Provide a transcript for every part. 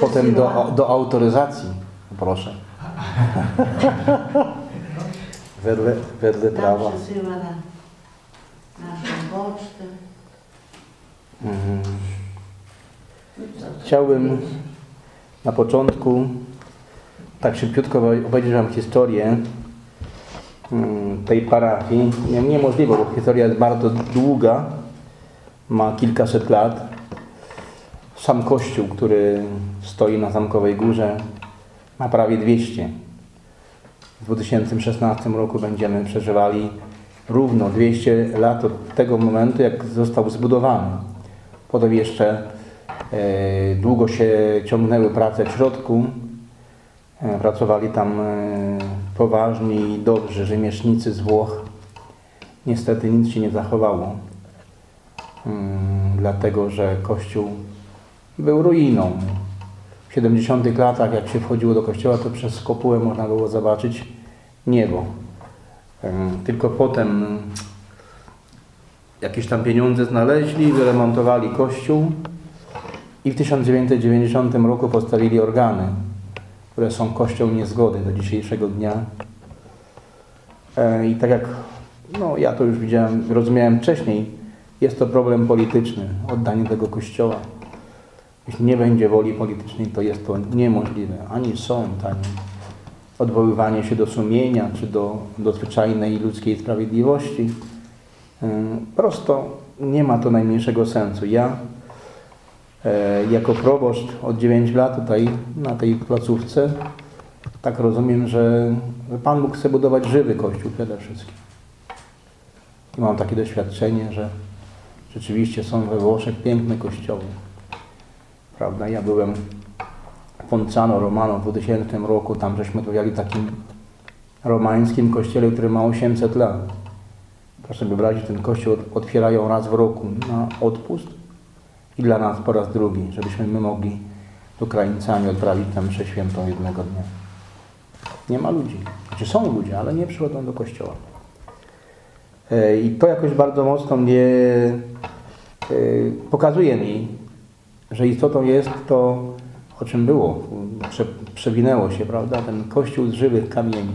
Potem do, do autoryzacji, proszę. wedle, wedle prawa. Nam przesyła na naszą pocztę. Mhm. Chciałbym na początku tak szybciutko opowiedzieć Wam historię mm, tej parafii. Nie- Niemożliwe, bo historia jest bardzo długa, ma kilkaset lat. Sam kościół, który stoi na Zamkowej Górze, ma prawie 200. W 2016 roku będziemy przeżywali równo 200 lat od tego momentu, jak został zbudowany. Potem jeszcze e, długo się ciągnęły prace w środku. E, Pracowali tam e, poważni i dobrzy rzemieślnicy z Włoch. Niestety nic się nie zachowało, Mm, dlatego że kościół był ruiną. W 70 latach, jak się wchodziło do kościoła, to przez kopułę można było zobaczyć niebo. Em, Tylko potem jakieś tam pieniądze znaleźli, wyremontowali kościół i w 1990 roku postawili organy, które są kością niezgody do dzisiejszego dnia. E, I tak jak no, ja to już widziałem, rozumiałem wcześniej, jest to problem polityczny, oddanie tego kościoła. Jeśli nie będzie woli politycznej, to jest to niemożliwe. Ani sąd, ani odwoływanie się do sumienia, czy do, do zwyczajnej ludzkiej sprawiedliwości. Ym, Prosto nie ma to najmniejszego sensu. Ja e, jako proboszcz od 9 lat tutaj na tej placówce tak rozumiem, że Pan Bóg chce budować żywy Kościół przede wszystkim. I mam takie doświadczenie, że rzeczywiście są we Włoszech piękne kościoły. Prawda? Ja byłem w Poncano Romano w 2000 roku, tam żeśmy rozmawiali takim romańskim kościele, który ma 800 lat. Proszę wyobrazić, ten kościół ot- otwierają raz w roku na odpust i dla nas po raz drugi, żebyśmy my mogli z Ukraińcami odprawić tam mszę świętą jednego dnia. Nie ma ludzi. Znaczy są ludzie, ale nie przychodzą do kościoła. E, I to jakoś bardzo mocno mnie e, pokazuje mi, że istotą jest to, o czym było, prze, przewinęło się, prawda, ten kościół z żywych kamieni.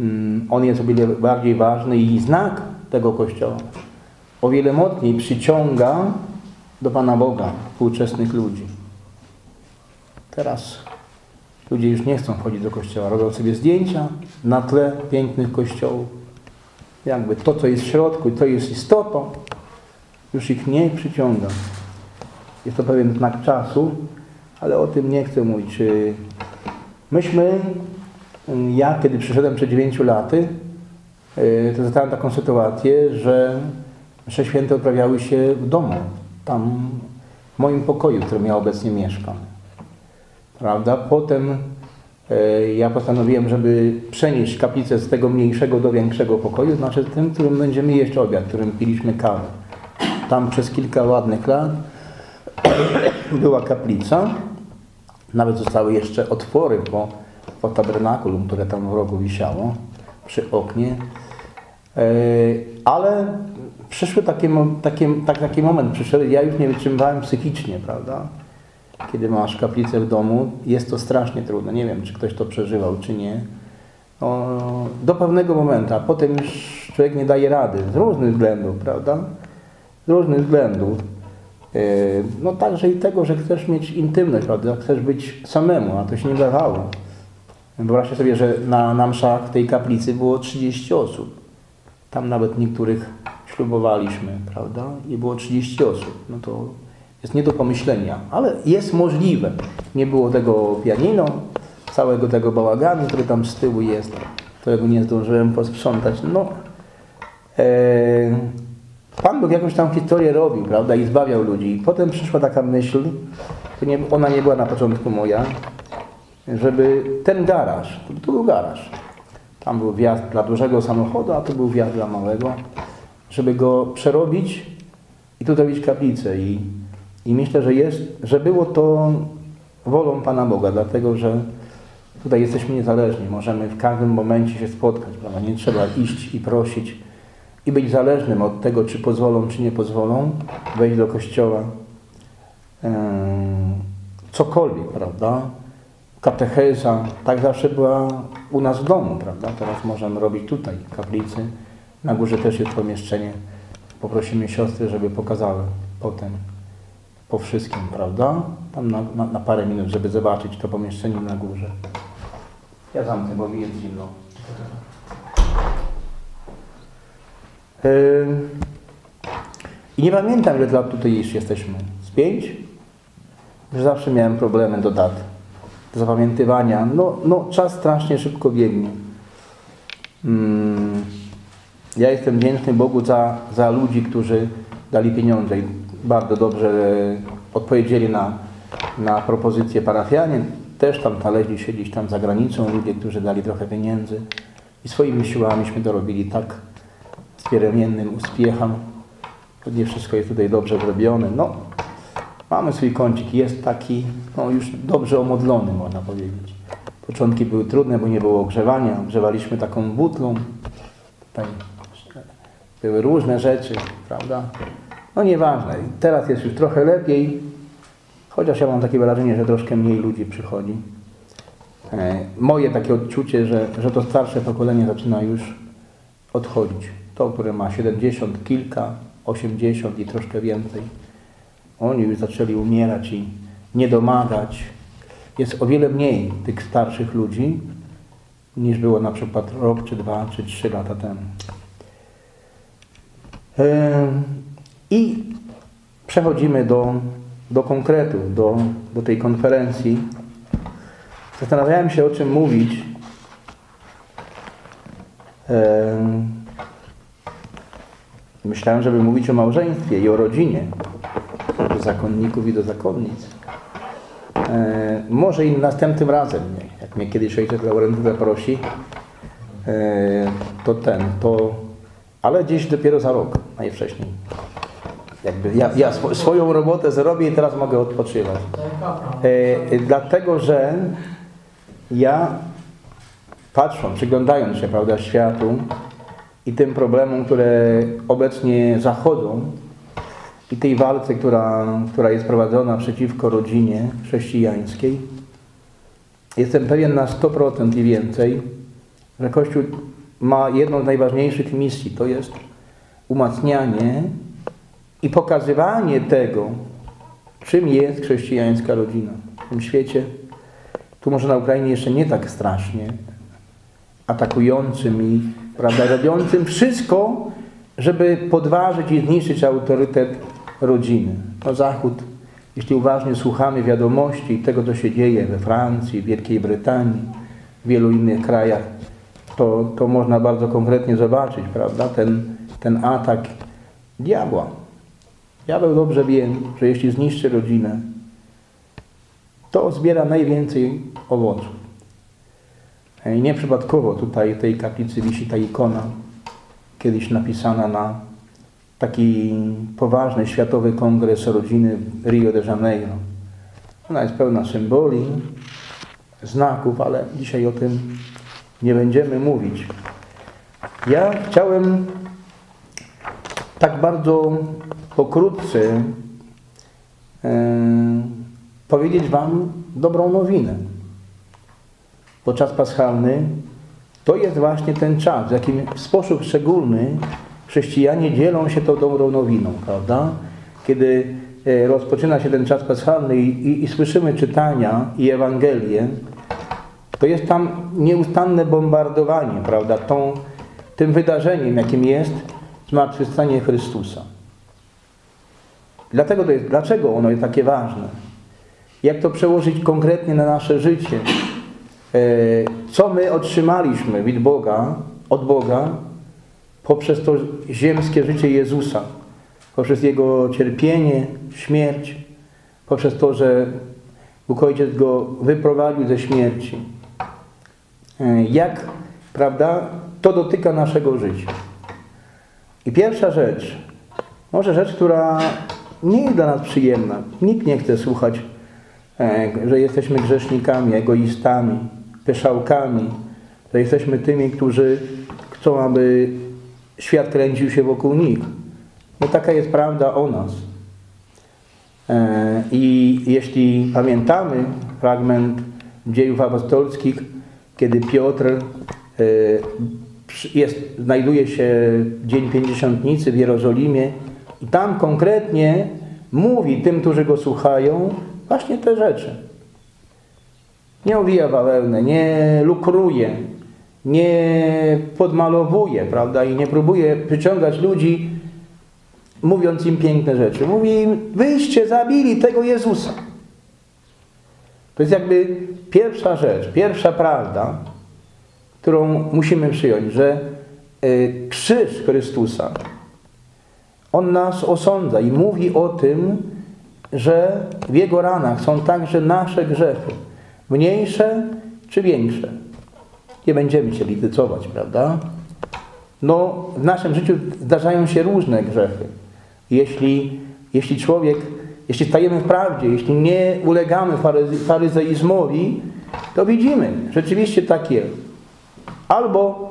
Mm, On jest o wiele bardziej ważny i znak tego kościoła o wiele mocniej przyciąga do Pana Boga współczesnych ludzi. Teraz ludzie już nie chcą wchodzić do kościoła, robią sobie zdjęcia na tle pięknych kościołów. Jakby to, co jest w środku, to jest istotą, już ich nie przyciąga. Jest to pewien znak czasu, ale o tym nie chcę mówić. Yy, Myśmy, yy, ja kiedy przyszedłem przed 9 laty, yy, to zostałem taką sytuację, że msze święte odprawiały się w domu, tam w moim pokoju, w którym ja obecnie mieszkam. Prawda? Potem e, ja postanowiłem, żeby przenieść kaplicę z tego mniejszego do większego pokoju, znaczy tym, w którym będziemy jeść obiad, w którym piliśmy kawę. Tam przez kilka ładnych lat była kaplica. Nawet zostały jeszcze otwory po, po tabernakulum, które tam w rogu wisiało przy oknie. E, Ale przyszły takie, tak, taki moment, przyszedł, ja już nie wytrzymywałem psychicznie, prawda? Kiedy masz kaplicę w domu, jest to strasznie trudne. Nie wiem, czy ktoś to przeżywał, czy nie. Do pewnego momentu, a potem już człowiek nie daje rady z różnych względów, prawda? Z różnych względów. E, No także i tego, że chcesz mieć intymność, prawda? Chcesz być samemu, a to się nie dawało. Wyobraźcie sobie, że na, na mszach w tej kaplicy było 30 osób. Tam nawet niektórych ślubowaliśmy, prawda? I było 30 osób. No to jest nie do pomyślenia, ale jest możliwe. Nie było tego pianino, całego tego bałaganu, który tam z tyłu jest, którego nie zdążyłem posprzątać. No, e, Pan Bóg jakąś tam historię robił, prawda, i zbawiał ludzi. I potem przyszła taka myśl, to nie, ona nie była na początku moja, żeby ten garaż, to, był garaż, tam był wjazd dla dużego samochodu, a tu był wjazd dla małego, żeby go przerobić i tu zrobić kaplicę. I, I myślę, że jest, że było to wolą Pana Boga, dlatego że Tutaj jesteśmy niezależni, możemy w każdym momencie się spotkać, prawda? Nie trzeba iść i prosić i być zależnym od tego, czy pozwolą, czy nie pozwolą wejść do kościoła. Eee, cokolwiek, prawda? Katecheza, tak zawsze była u nas w domu, prawda? Teraz możemy robić tutaj, w kaplicy. Na górze też jest pomieszczenie. Poprosimy siostry, żeby pokazały potem po wszystkim, prawda? Tam na, na, na parę minut, żeby zobaczyć to pomieszczenie na górze. Ja zamknę, bo mi jest zimno. I nie pamiętam, ile lat tutaj już jesteśmy. Z pięć? Że zawsze miałem problemy do dat, do zapamiętywania. No, no czas strasznie szybko biegnie. Ja jestem wdzięczny Bogu za, za ludzi, którzy dali pieniądze i bardzo dobrze e, odpowiedzieli na, na propozycję parafianie. Też tam znaleźli się gdzieś tam za granicą ludzie, którzy dali trochę pieniędzy i swoimi siłamiśmy to robili tak pieremiennym uśpiechem. Nie wszystko jest tutaj dobrze zrobione. No, mamy swój kącik, jest taki no, już dobrze omodlony, można powiedzieć. Początki były trudne, bo nie było ogrzewania. Ogrzewaliśmy taką butlą. Tutaj były różne rzeczy, prawda? No nieważne. Teraz jest już trochę lepiej, chociaż ja mam takie wrażenie, że troszkę mniej ludzi przychodzi. E, moje takie odczucie, że, że to starsze pokolenie zaczyna już odchodzić. To, które ma 70 kilka, 80 i troszkę więcej. Oni już zaczęli umierać i nie domagać. Jest o wiele mniej tych starszych ludzi, niż było na przykład rok, czy dwa, czy trzy lata temu. I przechodzimy do, do konkretu, do, do tej konferencji. Zastanawiałem się, o czym mówić. Myślałem, żeby mówić o małżeństwie i o rodzinie, do zakonników i do zakonnic. Może i następnym razem, jak mnie kiedyś ojciec Laurenty zaprosi, to ten, to ale gdzieś dopiero za rok, najwcześniej. Jakby ja, ja sw swoją robotę zrobię i teraz mogę odpoczywać. E, dlatego, że ja patrząc, przyglądając się prawda, światu i tym problemom, które obecnie zachodzą i tej walce, która, która jest prowadzona przeciwko rodzinie chrześcijańskiej, jestem pewien na 100% i więcej, że Kościół ma jedną z najważniejszych misji, to jest umacnianie i pokazywanie tego, czym jest chrześcijańska rodzina w tym świecie. Tu może na Ukrainie jeszcze nie tak strasznie, atakującym prawda, robiącym wszystko, żeby podważyć i zniszczyć autorytet rodziny. No Zachód, jeśli uważnie słuchamy wiadomości i tego, co się dzieje we Francji, Wielkiej Brytanii, w wielu innych krajach, to, to można bardzo konkretnie zobaczyć, prawda, ten, ten atak diabła. Diabeł dobrze wie, że jeśli zniszczy rodzinę, to zbiera najwięcej owoców. I nieprzypadkowo tutaj w tej kaplicy wisi ta ikona, kiedyś napisana na taki poważny światowy kongres rodziny w Rio de Janeiro. Ona jest pełna symboli, znaków, ale dzisiaj o tym nie będziemy mówić. Ja chciałem tak bardzo pokrótce e, powiedzieć Wam dobrą nowinę. Bo czas paschalny to jest właśnie ten czas, w jakim w sposób szczególny chrześcijanie dzielą się tą dobrą nowiną, prawda? Kiedy e, rozpoczyna się ten czas paschalny i, i, i słyszymy czytania i Ewangelię, to jest tam nieustanne bombardowanie, prawda, tą, tym wydarzeniem, jakim jest zmartwychwstanie Chrystusa. Dlatego to jest, dlaczego ono jest takie ważne? Jak to przełożyć konkretnie na nasze życie? E, co my otrzymaliśmy od Boga, od Boga poprzez to ziemskie życie Jezusa, poprzez Jego cierpienie, śmierć, poprzez to, że Bóg Ojciec Go wyprowadził ze śmierci. E, jak, prawda, to dotyka naszego życia. I pierwsza rzecz, może rzecz, która nie jest dla nas przyjemna. Nikt nie chce słuchać, e, że jesteśmy grzesznikami, egoistami, pyszałkami, to jesteśmy tymi, którzy chcą, aby świat kręcił się wokół nich. No taka jest prawda o nas. E, I jeśli pamiętamy fragment dziejów apostolskich, kiedy Piotr e, jest, znajduje się Dzień Pięćdziesiątnicy w Jerozolimie i tam konkretnie mówi tym, którzy go słuchają, właśnie te rzeczy. Nie owija bawełnę, nie lukruje, nie podmalowuje, prawda, i nie próbuje przyciągać ludzi, mówiąc im piękne rzeczy. Mówi im, wyście zabili tego Jezusa. To jest jakby pierwsza rzecz, pierwsza prawda, którą musimy przyjąć, że y, krzyż Chrystusa, On nas osądza i mówi o tym, że w Jego ranach są także nasze grzechy, mniejsze czy większe. Nie będziemy się licytować, prawda? No, w naszym życiu zdarzają się różne grzechy. Jeśli, jeśli człowiek, jeśli stajemy w prawdzie, jeśli nie ulegamy faryzeizmowi, to widzimy, rzeczywiście tak jest. Albo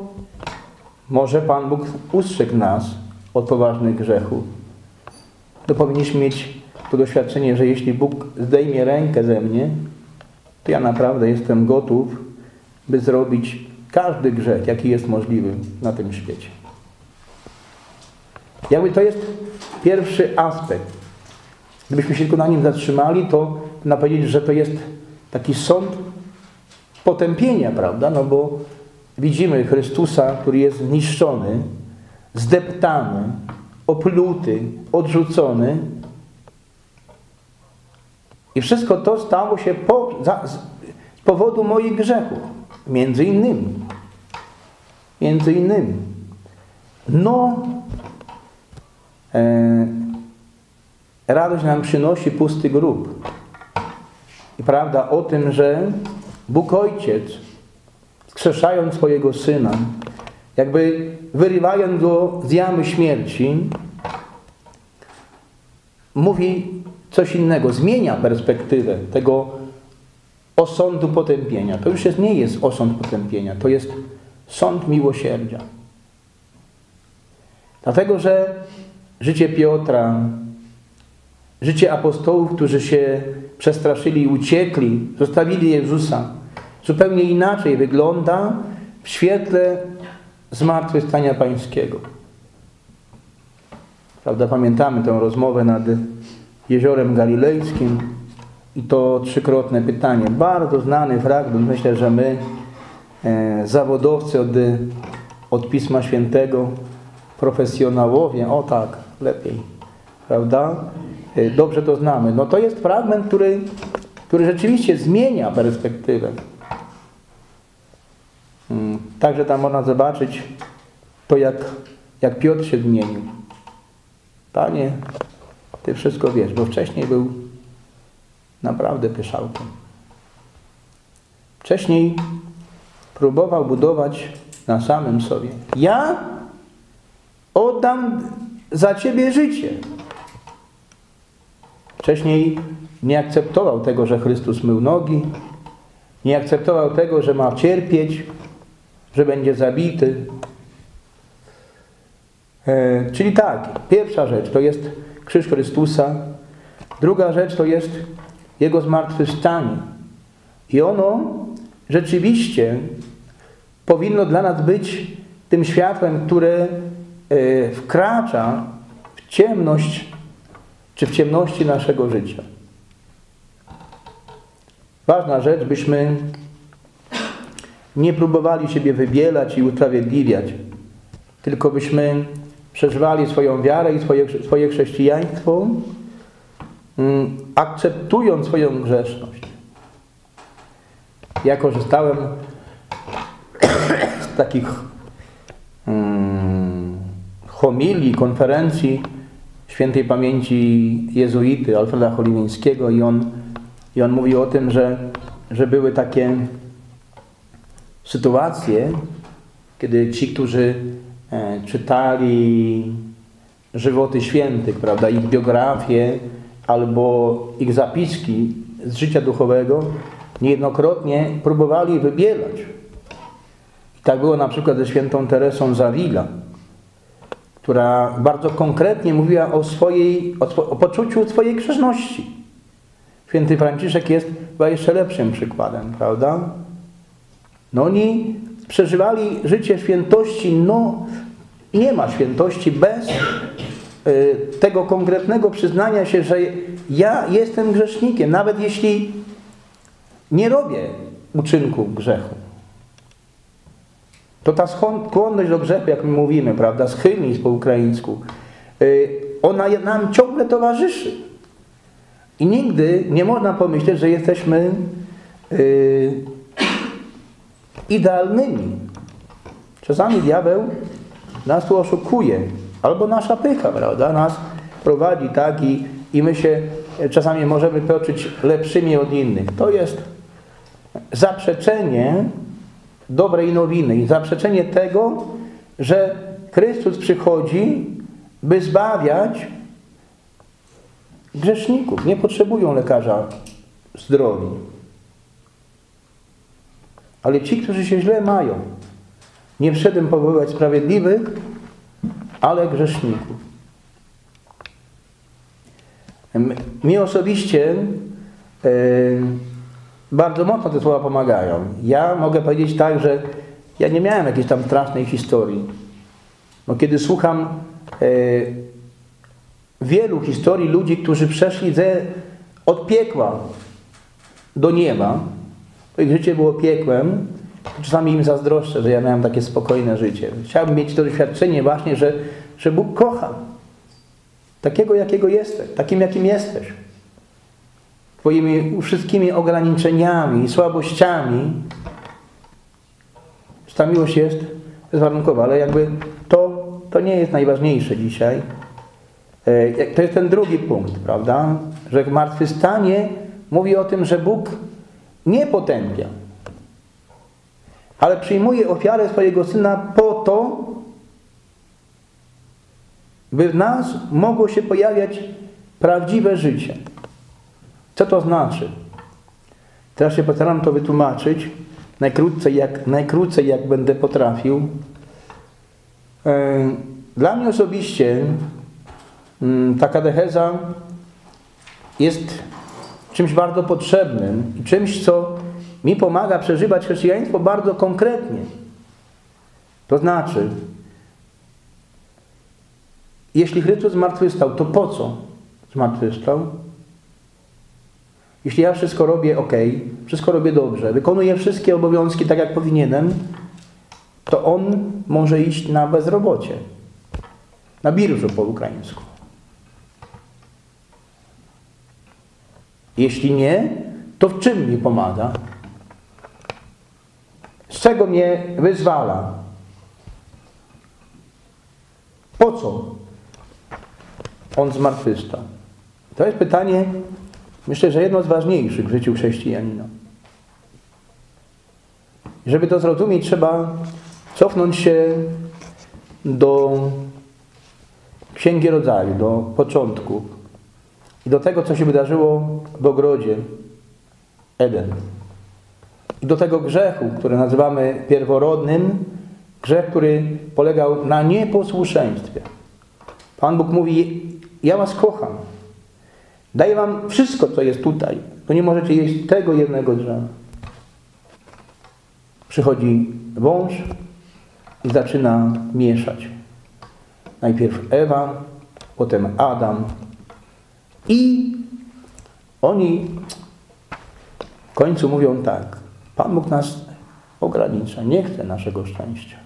może Pan Bóg ustrzegł nas od poważnych grzechów. To powinniśmy mieć to doświadczenie, że jeśli Bóg zdejmie rękę ze mnie, to ja naprawdę jestem gotów, by zrobić każdy grzech, jaki jest możliwy na tym świecie. Jakby to jest pierwszy aspekt. Gdybyśmy się tylko na nim zatrzymali, to na powiedzieć, że to jest taki sąd potępienia, prawda? No bo widzimy Chrystusa, który jest zniszczony, zdeptany, opluty, odrzucony. I wszystko to stało się po, za, z powodu moich grzechów. Między innymi. Między innymi. No, e, radość nam przynosi pusty grób. I prawda o tym, że Bóg Ojciec, skrzeszając swojego Syna, jakby wyrywając go z jamy śmierci, mówi coś innego, zmienia perspektywę tego osądu potępienia. To już jest, nie jest osąd potępienia, to jest sąd miłosierdzia. Dlatego, że życie Piotra, życie apostołów, którzy się przestraszyli i uciekli, zostawili Jezusa, zupełnie inaczej wygląda w świetle zmartwychwstania Pańskiego. Prawda, pamiętamy tę rozmowę nad jeziorem galilejskim i to trzykrotne pytanie. Bardzo znany fragment. Myślę, że my, e, zawodowcy od, od Pisma Świętego, profesjonałowie, o tak, lepiej, prawda? E, dobrze to znamy. No to jest fragment, który, który rzeczywiście zmienia perspektywę. Mm, także tam można zobaczyć to, jak, jak Piotr się zmienił. Panie, Ty wszystko wiesz, bo wcześniej był naprawdę pyszałkiem. Wcześniej próbował budować na samym sobie. Ja oddam za Ciebie życie. Wcześniej nie akceptował tego, że Chrystus mył nogi, nie akceptował tego, że ma cierpieć, że będzie zabity. E, czyli tak, pierwsza rzecz to jest krzyż Chrystusa, druga rzecz to jest Jego zmartwychwstanie. I ono rzeczywiście powinno dla nas być tym światłem, które e, wkracza w ciemność, czy w ciemności naszego życia. Ważna rzecz, byśmy nie próbowali siebie wybielać i usprawiedliwiać, tylko byśmy przeżywali swoją wiarę i swoje, swoje chrześcijaństwo, mm, akceptując swoją grzeszność. Ja korzystałem z takich hmm, homilii, konferencji świętej pamięci jezuity Alfreda Holiwińskiego i on, i on mówi o tym, że, że były takie sytuacje, kiedy ci, którzy czytali żywoty świętych, prawda, ich biografie albo ich zapiski z życia duchowego, niejednokrotnie próbowali wybielać. I tak było na przykład ze świętą Teresą Zawila, która bardzo konkretnie mówiła o, swojej, o, o poczuciu swojej grzeszności. Święty Franciszek jest chyba jeszcze lepszym przykładem, prawda? No oni przeżywali życie świętości, no nie ma świętości bez y, tego konkretnego przyznania się, że ja jestem grzesznikiem, nawet jeśli nie robię uczynku grzechu. To ta skłonność do grzechu, jak my mówimy, prawda, schylnizm po ukraińsku, y, ona nam ciągle towarzyszy. I nigdy nie można pomyśleć, że jesteśmy y, idealnymi. Czasami diabeł nas tu oszukuje, albo nasza pycha, prawda, nas prowadzi tak i, i my się czasami możemy poczuć lepszymi od innych. To jest zaprzeczenie dobrej nowiny i zaprzeczenie tego, że Chrystus przychodzi, by zbawiać grzeszników. Nie potrzebują lekarza zdrowi. Ale ci, którzy się źle mają, nie wszedłem powoływać sprawiedliwych, ale grzeszników. Mi osobiście e, bardzo mocno te słowa pomagają. Ja mogę powiedzieć tak, że ja nie miałem jakiejś tam strasznej historii. No, kiedy słucham e, wielu historii ludzi, którzy przeszli ze, od piekła do nieba, ich życie było piekłem, czasami im zazdroszczę, że ja miałem takie spokojne życie. Chciałbym mieć to doświadczenie właśnie, że, że Bóg kocha. Takiego, jakiego jesteś, takim, jakim jesteś. Twoimi wszystkimi ograniczeniami i słabościami. Że ta miłość jest bezwarunkowa, ale jakby to, to nie jest najważniejsze dzisiaj. E, To jest ten drugi punkt, prawda? Że zmartwychwstanie mówi o tym, że Bóg nie potępia, ale przyjmuje ofiarę swojego Syna po to, by w nas mogło się pojawiać prawdziwe życie. Co to znaczy? Teraz się postaram to wytłumaczyć najkrócej jak, najkrócej jak będę potrafił. E, Dla mnie osobiście mm, ta katecheza jest czymś bardzo potrzebnym i czymś, co mi pomaga przeżywać chrześcijaństwo bardzo konkretnie. To znaczy, jeśli Chrystus zmartwychwstał, to po co zmartwychwstał? Jeśli ja wszystko robię ok, wszystko robię dobrze, wykonuję wszystkie obowiązki tak, jak powinienem, to on może iść na bezrobocie. Na birżu po ukraińsku. Jeśli nie, to w czym mi pomaga? Z czego mnie wyzwala? Po co on zmartwychwstał? To jest pytanie, myślę, że jedno z ważniejszych w życiu chrześcijanina. Żeby to zrozumieć, trzeba cofnąć się do Księgi Rodzaju, do początku i do tego, co się wydarzyło w ogrodzie Eden. I do tego grzechu, który nazywamy pierworodnym, grzech, który polegał na nieposłuszeństwie. Pan Bóg mówi, ja was kocham. Daję wam wszystko, co jest tutaj. To nie możecie jeść tego jednego drzewa. Przychodzi wąż i zaczyna mieszać. Najpierw Ewa, potem Adam. I oni w końcu mówią tak. Pan Bóg nas ogranicza, nie chce naszego szczęścia.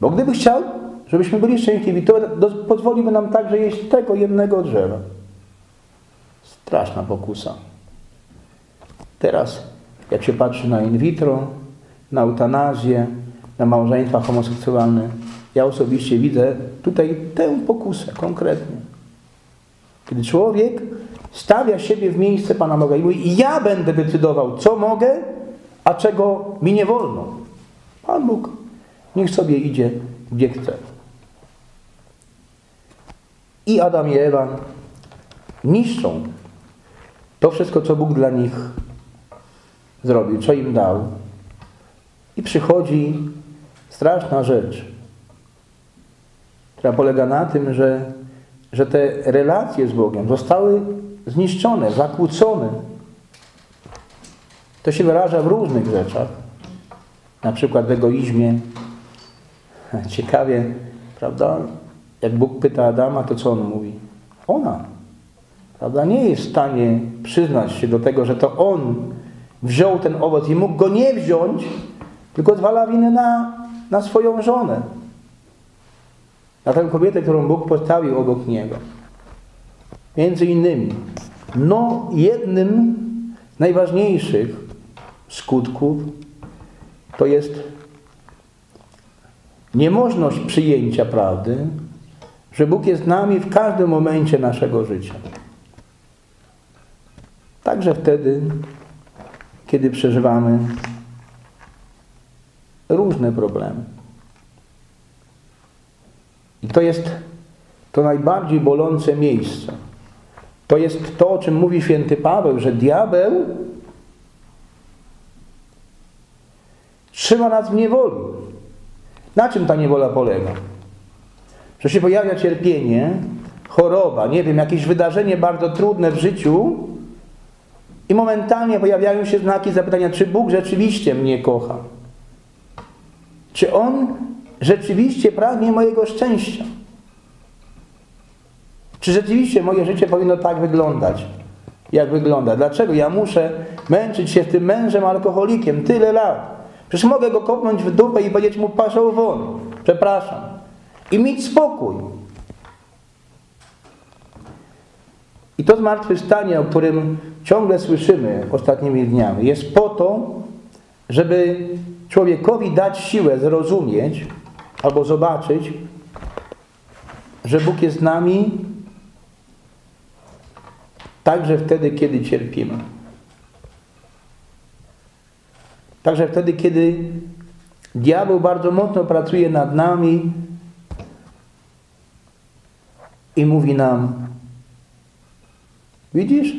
Bo gdyby chciał, żebyśmy byli szczęśliwi, to pozwoliłby nam także jeść tego jednego drzewa. Straszna pokusa. Teraz, jak się patrzy na in vitro, na eutanazję, na małżeństwa homoseksualne, ja osobiście widzę tutaj tę pokusę konkretnie. Kiedy człowiek stawia siebie w miejsce Pana Boga i mówi, ja będę decydował, co mogę, a czego mi nie wolno. Pan Bóg niech sobie idzie, gdzie chce. I Adam i Ewa niszczą to wszystko, co Bóg dla nich zrobił, co im dał. I przychodzi straszna rzecz, która polega na tym, że, że te relacje z Bogiem zostały zniszczone, zakłócone. To się wyraża w różnych rzeczach, na przykład w egoizmie. Ciekawie, prawda? Jak Bóg pyta Adama, to co on mówi? Ona. Prawda? Nie jest w stanie przyznać się do tego, że to on wziął ten owoc i mógł go nie wziąć, tylko zwala winę na, na swoją żonę. Na tę kobietę, którą Bóg postawił obok niego. Między innymi, no jednym z najważniejszych skutków to jest niemożność przyjęcia prawdy, że Bóg jest z nami w każdym momencie naszego życia. Także wtedy, kiedy przeżywamy różne problemy. I to jest to najbardziej bolące miejsce. To jest to, o czym mówi święty Paweł, że diabeł trzyma nas w niewoli. Na czym ta niewola polega? Że się pojawia cierpienie, choroba, nie wiem, jakieś wydarzenie bardzo trudne w życiu i momentalnie pojawiają się znaki zapytania, czy Bóg rzeczywiście mnie kocha? Czy On rzeczywiście pragnie mojego szczęścia? Czy rzeczywiście moje życie powinno tak wyglądać, jak wygląda? Dlaczego ja muszę męczyć się tym mężem alkoholikiem tyle lat? Przecież mogę go kopnąć w dupę i powiedzieć mu paszą won. Przepraszam. I mieć spokój. I to zmartwychwstanie, o którym ciągle słyszymy ostatnimi dniami, jest po to, żeby człowiekowi dać siłę zrozumieć albo zobaczyć, że Bóg jest z nami także wtedy, kiedy cierpimy. Także wtedy, kiedy diabeł bardzo mocno pracuje nad nami i mówi nam, widzisz,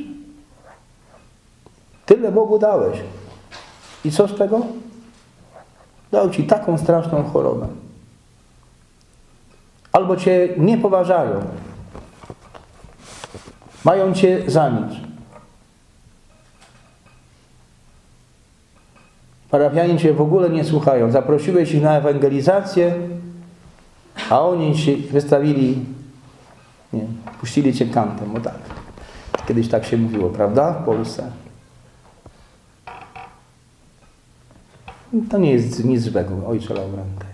tyle Bogu dałeś. I co z tego? Dał ci taką straszną chorobę. Albo cię nie poważają. Mają cię za nic. Parafianie Cię w ogóle nie słuchają. Zaprosiłeś ich na ewangelizację, a oni się wystawili, nie, puścili Cię kantem, bo tak. Kiedyś tak się mówiło, prawda? W Polsce. To nie jest nic złego, ojcze Laurenty.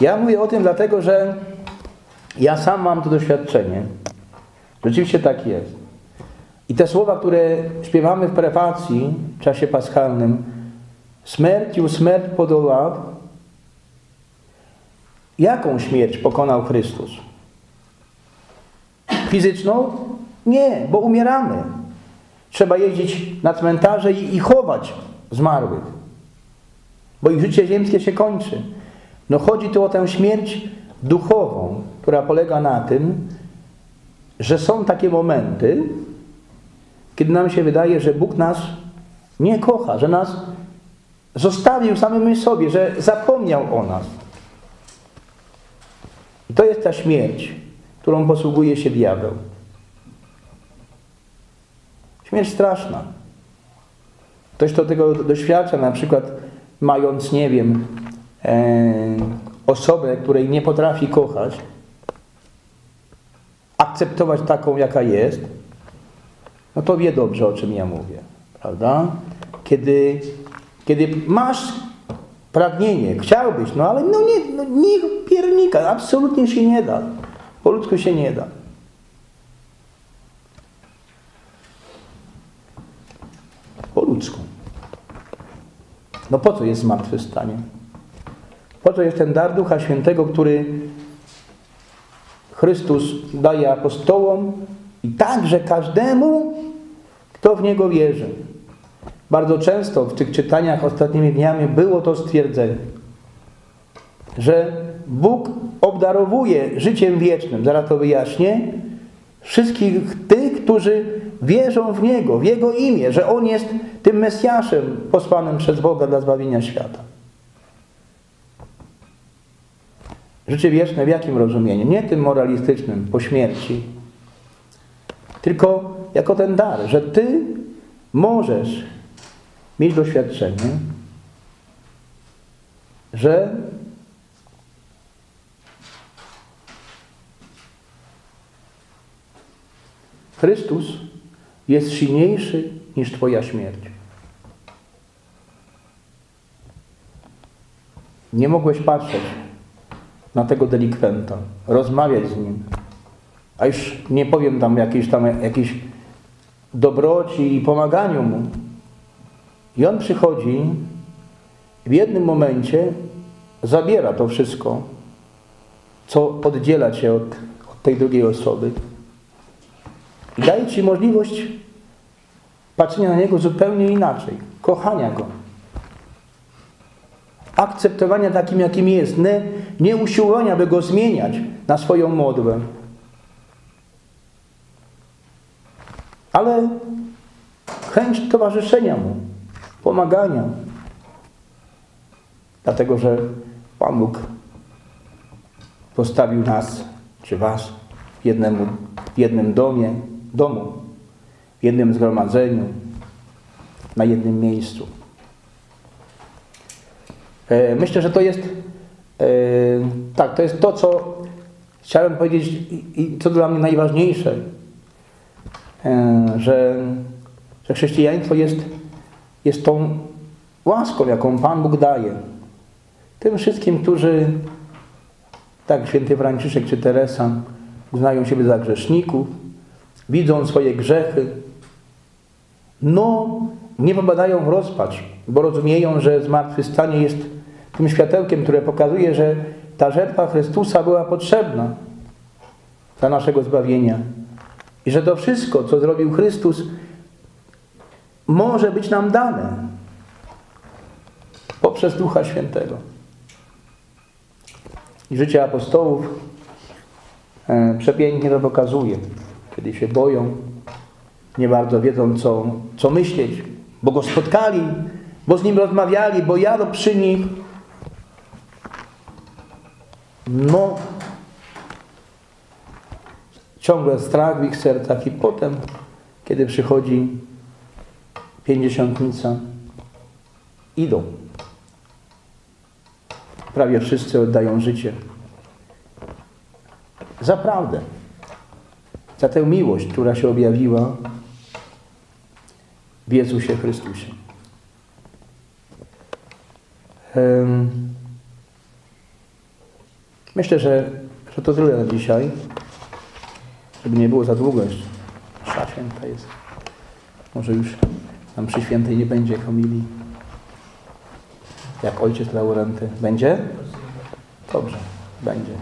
Ja mówię o tym dlatego, że ja sam mam to doświadczenie. Rzeczywiście tak jest. I te słowa, które śpiewamy w prefacji w czasie paschalnym, śmierciu śmierć podołał, jaką śmierć pokonał Chrystus? Fizyczną? Nie, bo umieramy. Trzeba jeździć na cmentarze i, i chować zmarłych, bo ich życie ziemskie się kończy. No chodzi tu o tę śmierć duchową, która polega na tym, że są takie momenty, kiedy nam się wydaje, że Bóg nas nie kocha, że nas zostawił samym sobie, że zapomniał o nas. I to jest ta śmierć, którą posługuje się diabeł. Śmierć straszna. Ktoś, kto tego doświadcza, na przykład mając, nie wiem, e, osobę, której nie potrafi kochać, akceptować taką, jaka jest, no to wie dobrze, o czym ja mówię, prawda? Kiedy, kiedy masz pragnienie, chciałbyś, no ale no nie, no nie piernika, absolutnie się nie da. Po ludzku się nie da. Po ludzku. No po co jest zmartwychwstanie? Po co jest ten dar Ducha Świętego, który Chrystus daje apostołom i także każdemu, kto w Niego wierzy. Bardzo często w tych czytaniach ostatnimi dniami było to stwierdzenie. że Bóg obdarowuje życiem wiecznym, zaraz to wyjaśnię, wszystkich tych, którzy wierzą w Niego, w Jego imię, że On jest tym Mesjaszem posłanym przez Boga dla zbawienia świata. Życie wieczne w jakim rozumieniu? Nie tym moralistycznym, po śmierci, tylko jako ten dar, że Ty możesz mieć doświadczenie, że Chrystus jest silniejszy niż Twoja śmierć. Nie mogłeś patrzeć na tego delikwenta, rozmawiać z nim, a już nie powiem tam jakiejś tam jakiejś dobroci i pomaganiu mu. I on przychodzi w jednym momencie zabiera to wszystko, co oddziela cię od, od tej drugiej osoby i daje ci możliwość patrzenia na niego zupełnie inaczej, kochania go, akceptowania takim, jakim jest, nie, nie usiłowania, by go zmieniać na swoją modłę. Ale chęć towarzyszenia mu, pomagania. Dlatego, że Pan Bóg postawił nas, czy was, w jednym, w jednym domie, domu, w jednym zgromadzeniu, na jednym miejscu. E, Myślę, że to jest e, tak, to jest to, co chciałem powiedzieć i, co dla mnie najważniejsze, e, że, że chrześcijaństwo jest, jest tą łaską, jaką Pan Bóg daje tym wszystkim, którzy, tak święty Franciszek czy Teresa, uznają siebie za grzeszników, widzą swoje grzechy, no nie popadają w rozpacz, bo rozumieją, że zmartwychwstanie jest tym światełkiem, które pokazuje, że ta żertwa Chrystusa była potrzebna dla naszego zbawienia. I że to wszystko, co zrobił Chrystus, może być nam dane poprzez Ducha Świętego. I życie apostołów e, przepięknie to pokazuje, kiedy się boją, nie bardzo wiedzą, co, co myśleć, bo go spotkali, bo z nim rozmawiali, bo jadą przy nich. No, ciągle strach w ich sercach i potem, kiedy przychodzi pięćdziesiątnica, idą. Prawie wszyscy oddają życie. Za prawdę. Za tę miłość, która się objawiła w Jezusie Chrystusie. Myślę, że, że to tyle na dzisiaj. Żeby nie było za długo jeszcze. Święta jest. Może już tam przy świętej nie będzie homilii. Jak ojciec Laurenty. Będzie? Dobrze, będzie.